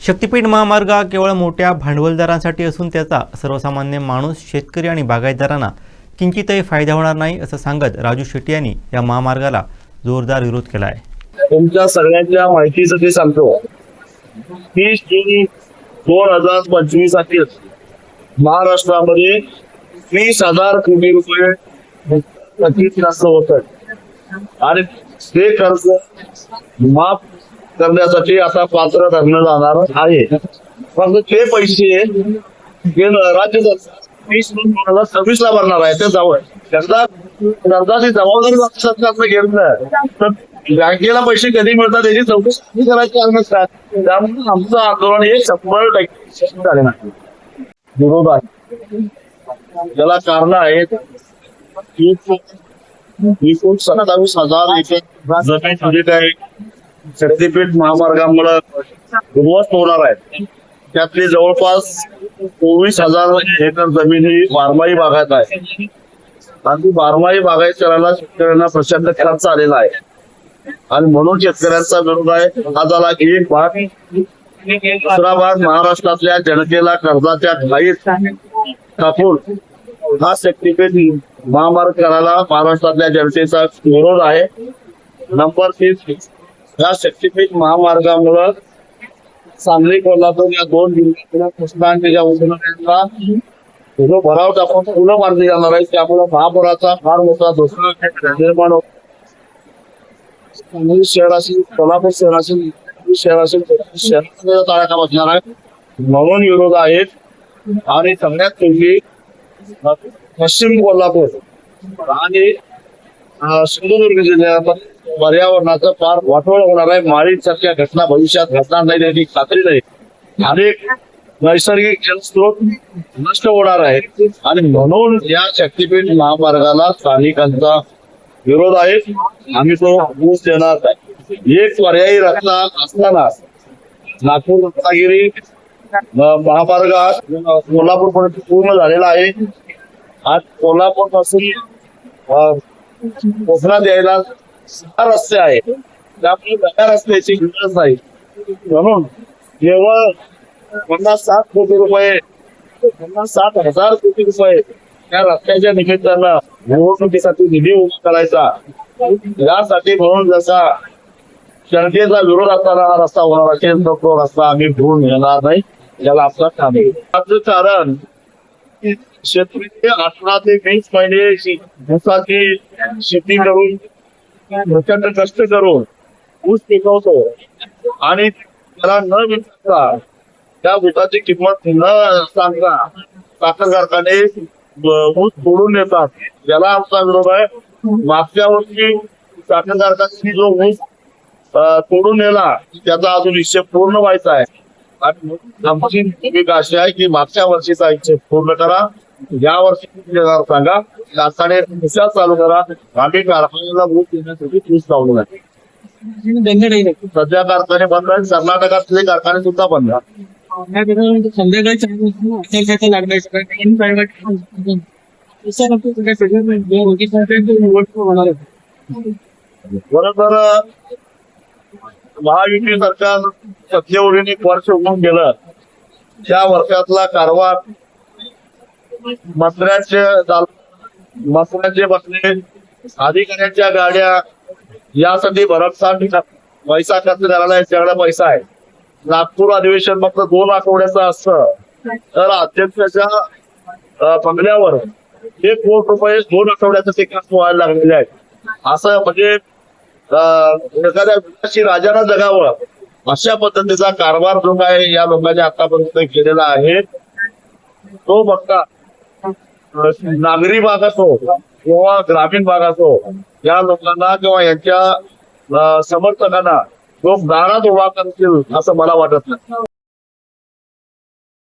शक्तीपीठ महामार्ग हा केवळ मोठ्या भांडवलदारांसाठी असून त्याचा सर्वसामान्य माणूस शेतकरी आणि बागायतदारांना किंचितही फायदा होणार नाही असं सांगत राजू शेट्टी यांनी या महामार्गाला जोरदार विरोध केला आहे तुमच्या सगळ्यांच्या माहितीसाठी सांगतो तीस जून दोन हजार पंचवीससाठी महाराष्ट्रामध्ये वीस हजार कोटी रुपये थकीत होत आणि ते कर्ज माफ करण्यासाठी आता पात्र ठरलं जाणार आहे. फक्त ते पैसे राज्य सरकार सव्वीस ला भरणार आहे ते जवळ कर्जाची जबाबदारी सरकारनं घेतलं तर बँकेला पैसे कधी मिळतात याची चौकशी करायची आहे नसतात त्यामुळे आमचं आंदोलन हे शंभर टक्के झाले नाही. विरोध आहे याला कारण आहेत की एकूण सत्तावीस हजार एक जमीन म्हणजे आहे शक्तीपीठ महामार्गामुळे उद्ध्वस्त होणार आहे त्यातली जवळपास चोवीस हजार एकर जमीन ही बारमाही बागायत आहे. आणि बारमाही बागायत करायला शेतकऱ्यांना प्रचंड खर्च आलेला आहे. आणि म्हणून शेतकऱ्यांचा विरोध आहे. हा झाला एक भाग दुसरा भाग महाराष्ट्रातल्या जनतेला कर्जाच्या घाईत टाकून हा शक्तीपीठ महामार्ग करायला महाराष्ट्रातल्या जनतेचा विरोध आहे. नंबर तीस या शक्तीपीठ महामार्गामुळं सांगली कोल्हापूर या दोन जिल्ह्यातल्या कृष्णा जो भराव टाकून पुन्हा मारली जाणार आहे. त्यामुळे महापुराचा फार मोठा धोका निर्माण होतो सांगली शहर असेल कोल्हापूर शहर असेल शहर असेल शहराचा ताळाका बसणार आहे. म्हणून विरोध आहेत. आणि सगळ्यात पूर्वी पश्चिम कोल्हापूर आणि सिंधुदुर्ग जिल्ह्यामध्ये पर्यावरणाचं फार वाटोळ होणार आहे. माळी सारख्या घटना भविष्यात घडणार नाही याची खात्री नाही. अनेक नैसर्गिक जलस्रोत नष्ट होणार आहेत आणि म्हणून या शक्तीपीठ महामार्गाला स्थानिकांचा विरोध आहे. आम्ही तो ऊस देणार नाही. एक पर्यायी रस्ता असताना नागपूर रत्नागिरी महामार्ग कोल्हापूर पर्यंत पूर्ण झालेला आहे. आज कोल्हापूरपासून कोकणात यायला सहा रस्ते आहेत. त्यामुळे नव्या रस्त्याची गरज नाही म्हणून केवळ पन्नास साठ कोटी रुपये पन्नास साठ हजार कोटी रुपये त्या रस्त्याच्या निमित्तानं निवडणुकीसाठी निधी उभा करायचा. यासाठी म्हणून जसा जनतेचा विरोध असताना हा रस्ता होणार असेल तर तो रस्ता आम्ही भरून येणार नाही. याला आपला ठाणे याचं कारण शेतकरी अठरा ते वीस महिने शे- शेती करून प्रचंड कष्ट करून ऊस पिकवतो. आणि त्याला न विकता त्या ऊसाची किंमत न सांगता साखर कारखाने ऊस तोडून येतात याला आमचा विरोध आहे. मागच्या वर्षी साखर कारखान्याने जो ऊस सोडून तोडून नेला त्याचा अजून हिशेब पूर्ण व्हायचा आहे. आणि आमची भूमिका अशी आहे की मागच्या वर्षीचा हिशेब पूर्ण करा. या वर्षी सांगा कारखाने विचार चालू करा. आम्ही कारखान्याला ऊस देण्यासाठी तीस लावलो आहे सध्या कारखाने बंद आहेत. कर्नाटकातले कारखाने सुद्धा बंद आहेत. बरोबर महायुती सरकार सत्तेवरून एक वर्ष होऊन गेलं त्या वर्षातला कारभार मंत्र्यांचे दाल- मंत्र्यांचे बसले अधिकाऱ्यांच्या गाड्या यासाठी भरमसाठ पैसा खर्च आहे सगळा पैसा आहे. नागपूर अधिवेशन फक्त दोन आठवड्याचं असतं. तर अध्यक्षाच्या बंगल्यावर एक कोटी रुपये दोन आठवड्याचं ते व्हायला लागलेले आहेत. असं म्हणजे एखाद्या राजाला राजानं जगावं अशा पद्धतीचा कारभार जो काय या लोकांनी आतापर्यंत केलेला आहे. तो बघता नागरी भाग असो किंवा ग्रामीण भाग असो या लोकांना किंवा यांच्या समर्थकांना लोक दारात उभा करतील असं मला वाटत नाही.